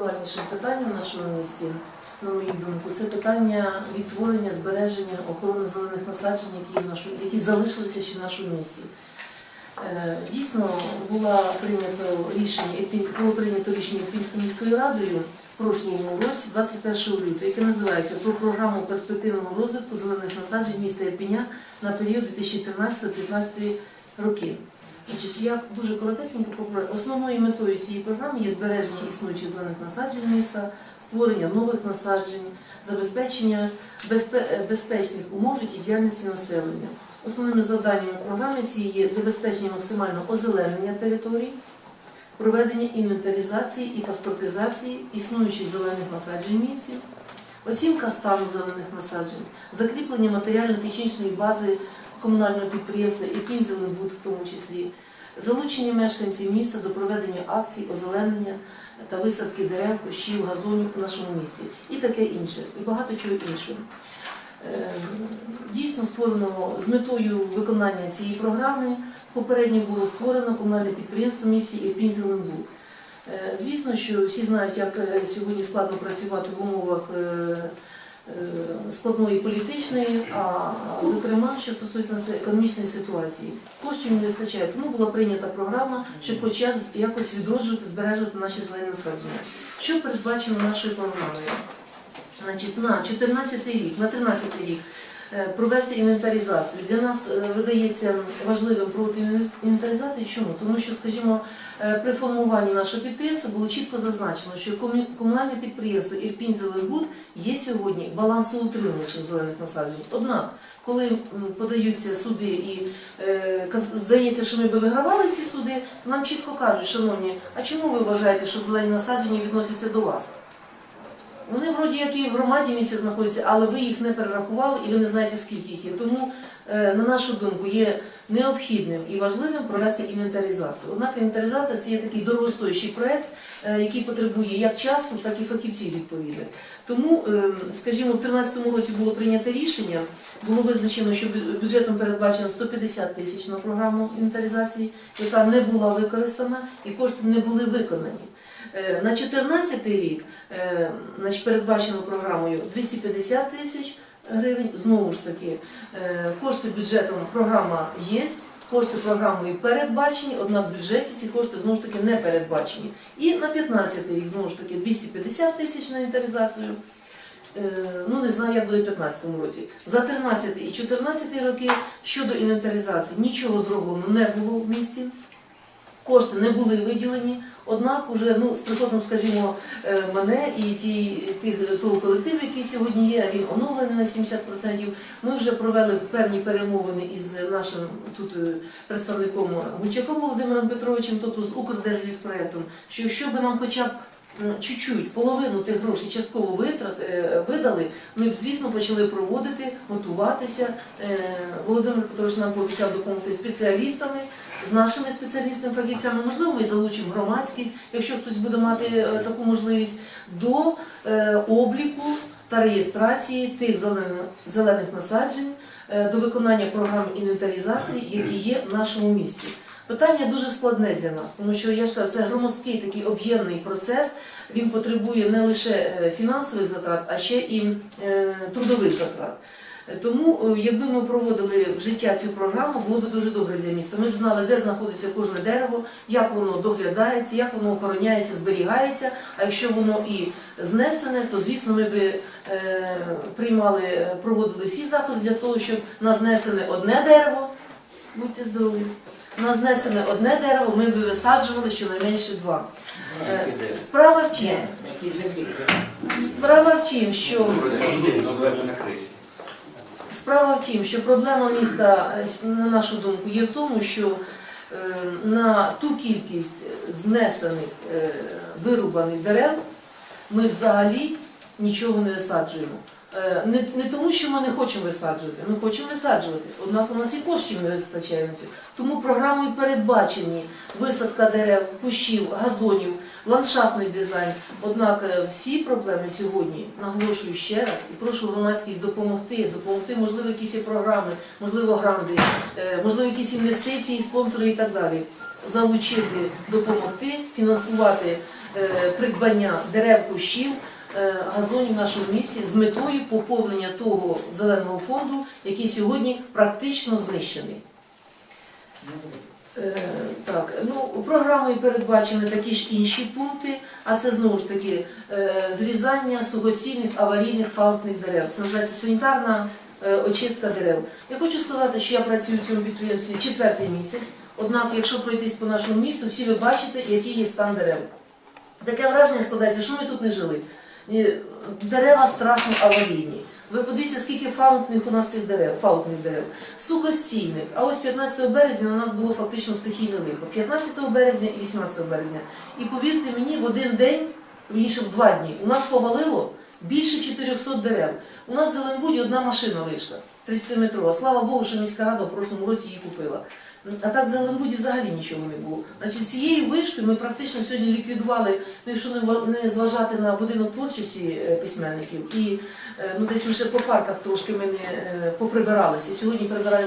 найактуальнішим питанням в нашому місті, на мою думку, це питання відтворення, збереження охорони зелених насаджень, які, в нашому, які залишилися ще в нашому місті. Е, Дійсно було прийнято рішення, було прийнято рішення Ірпінською міською радою в прошлому році, 21 лютого, яке називається про програму перспективного розвитку зелених насаджень міста Ірпіня на період 2014-2015 років. Значить, я дуже коротесенько поговорю. Основною метою цієї програми є збереження існуючих зелених насаджень міста, створення нових насаджень, забезпечення безпе- безпечних умов життєдіяльності населення. Основними завданнями програми цієї є забезпечення максимального озеленення територій, проведення інвентаризації і паспортизації існуючих зелених насаджень місті, оцінка стану зелених насаджень, закріплення матеріально-технічної бази комунального підприємства і Кінзеленбуд в тому числі, залучення мешканців міста до проведення акцій озеленення та висадки дерев, кущів, газонів у нашому місті і таке інше, і багато чого іншого. Е, Дійсно створено з метою виконання цієї програми. Попередньо було створено комунальне підприємство в місті Ірпінь Зеленбуд. Е, Звісно, що всі знають, як е, сьогодні складно працювати в умовах складної політичної, а зокрема, що стосується економічної ситуації. Коштів не вистачає, тому була прийнята програма, щоб хоч якось відроджувати, збережувати наші зелені насадження. Що передбачено нашою програмою? Значить, на 14 рік, на 13 рік е, провести інвентаризацію. Для нас е, видається важливим проводити інвентаризацію. Чому? Тому що, скажімо, е, при формуванні нашого підприємства було чітко зазначено, що комунальне підприємство Ірпінь Зеленбуд є сьогодні балансоутримувачем зелених насаджень. Однак, коли подаються суди і е, здається, що ми би вигравали ці суди, то нам чітко кажуть, шановні, а чому ви вважаєте, що зелені насадження відносяться до вас? Вони вроді як і в громаді місця знаходяться, але ви їх не перерахували і ви не знаєте, скільки їх є. Тому, е, на нашу думку, є необхідним і важливим провести інвентаризацію. Однак інвентаризація це є такий дорогостоящий проект, е, який потребує як часу, так і фахівців відповідних. Тому, е, скажімо, в 2013 році було прийнято рішення, було визначено, що бюджетом передбачено 150 тисяч на програму інвентаризації, яка не була використана і кошти не були виконані. Е, На 2014 рік е, передбачено програмою 250 тисяч гривень. Знову ж таки, е, кошти бюджетом програма є, кошти програмою передбачені, однак в бюджеті ці кошти знову ж таки не передбачені. І на 15 рік знову ж таки 250 тисяч на інвентаризацію. Ну, не знаю, як буде в 2015 році. За 13 і 14 роки щодо інвентаризації нічого зроблено не було в місті. Кошти не були виділені, однак уже ну, з приходом, скажімо, е, мене і ті, тих, того колективу, який сьогодні є, він оновлений на 70%, ми вже провели певні перемовини із нашим тут е, представником Гунчаком Володимиром Петровичем, тобто з Укрдержліспроектом, що якщо би нам хоча б чуть-чуть, половину тих грошей частково витрат е, видали, ми б, звісно, почали проводити, готуватися. Володимир Петрович нам пообіцяв допомогти спеціалістами, з нашими спеціалістами, фахівцями, можливо, ми залучимо громадськість, якщо хтось буде мати е, таку можливість, до е, обліку та реєстрації тих зелених, насаджень, е, до виконання програм інвентаризації, які є в нашому місті. Питання дуже складне для нас, тому що я ж кажу, це громоздкий такий об'ємний процес. Він потребує не лише фінансових затрат, а ще і трудових затрат. Е, Тому, е, якби ми проводили в життя цю програму, було б дуже добре для міста. Ми б знали, де знаходиться кожне дерево, як воно доглядається, як воно охороняється, зберігається. А якщо воно і знесене, то звісно ми б е, приймали, е, проводили всі заходи для того, щоб на знесене одне дерево, будьте здорові, на знесене одне дерево ми б висаджували щонайменше два. Е, Справа в тім, справа в тім, що Справа в тім, що проблема міста, е, на нашу думку, є в тому, що е, на ту кількість знесених е, вирубаних дерев ми взагалі нічого не висаджуємо. Е, Не, не тому, що ми не хочемо висаджувати, ми хочемо висаджувати, однак у нас і коштів не вистачає на це. Тому програмою передбачені висадка дерев, кущів, газонів, ландшафтний дизайн. Однак е, всі проблеми сьогодні, наголошую ще раз, і прошу громадськість допомогти, допомогти, можливо, якісь програми, можливо, гранди, е, можливо, якісь інвестиції, спонсори і так далі. Залучити, допомогти, фінансувати придбання дерев кущів, газонів в нашому місті з метою поповнення того зеленого фонду, який сьогодні практично знищений. Е, Так, ну програмою передбачені такі ж інші пункти, а це знову ж таки е, зрізання сухосільних аварійних фауntних дерев. Це називається санітарна е, очистка дерев. Я хочу сказати, що я працюю в цьому підприємстві четвертий місяць. Однак, якщо пройтись по нашому місту, всі ви бачите, який є стан дерев. Таке враження складається, що ми тут не жили. І Дерева страшно аварійні. Ви подивіться, скільки фаунтних у нас цих дерев, фаунтних дерев, сухостійних. А ось 15 березня у нас було фактично стихійне лихо. 15 березня і 18 березня. І повірте мені, в один день, вірніше в два дні, у нас повалило більше 400 дерев. У нас в Зеленбуді одна машина лишка, 30-метрова. Слава Богу, що міська рада в прошлому році її купила. А так в Зеленбуді взагалі нічого не було. Значить, цією вишкою ми практично сьогодні ліквідували, ну, якщо не зважати на будинок творчості е, письменників, і е, ну, десь ми ще по парках трошки ми не е, поприбиралися. Сьогодні прибираємо.